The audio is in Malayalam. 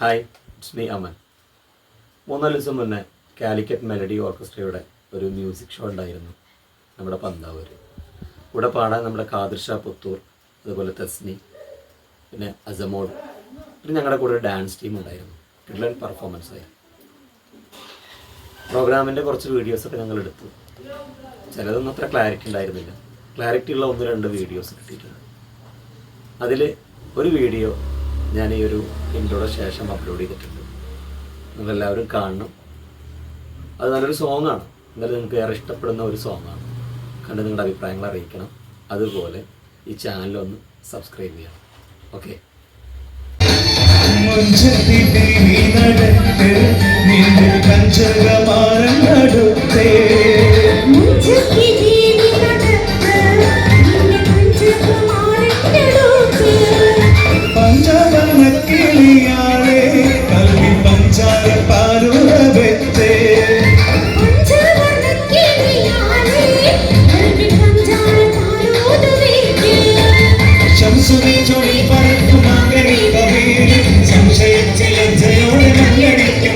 ഹായ് ഇറ്റ്സ് മീ അമൻ മൂന്നാൽ ദിവസം മുന്നേ കാലിക്കറ്റ് മെലഡി ഓർക്കസ്ട്രയുടെ ഒരു മ്യൂസിക് ഷോ ഉണ്ടായിരുന്നു. നമ്മുടെ പന്താവൂർ ഇവിടെ പാടാൻ നമ്മുടെ കാദർഷ പുത്തൂർ അതുപോലെ തസ്നി പിന്നെ അസമോൾ പിന്നെ ഞങ്ങളുടെ കൂടെ ഒരു ഡാൻസ് ടീം ഉണ്ടായിരുന്നു. കിഡ്ലൻ പെർഫോമൻസ് ആയിരുന്നു. പ്രോഗ്രാമിന്റെ കുറച്ച് വീഡിയോസൊക്കെ ഞങ്ങൾ എടുത്തു. ചിലതൊന്നും അത്ര ക്ലാരിറ്റി ഉണ്ടായിരുന്നില്ല. ക്ലാരിറ്റി ഉള്ള ഒന്ന് രണ്ട് വീഡിയോസ് കിട്ടിയിട്ടുണ്ട്. അതിൽ ഒരു വീഡിയോ ഞാൻ ഈ ഒരു ഇൻട്രോയുടെ ശേഷം അപ്ലോഡ് ചെയ്തിട്ടുണ്ട്. നിങ്ങളെല്ലാവരും കാണണം. അത് നല്ലൊരു സോങ്ങാണ് എന്നാലും നിങ്ങൾക്ക് ഏറെ ഇഷ്ടപ്പെടുന്ന ഒരു സോങ്ങാണ് കണ്ട് നിങ്ങളുടെ അഭിപ്രായങ്ങൾ അറിയിക്കണം. അതുപോലെ ഈ ചാനലൊന്ന് സബ്സ്ക്രൈബ് ചെയ്യണം. ഓക്കെ നിന്റെ കഞ്ചകമാരം ചൊടി പറക്കുമാകരി കവീരി സംശയിച്ച ലജ്ജയോടെ പറക്കുമാകരി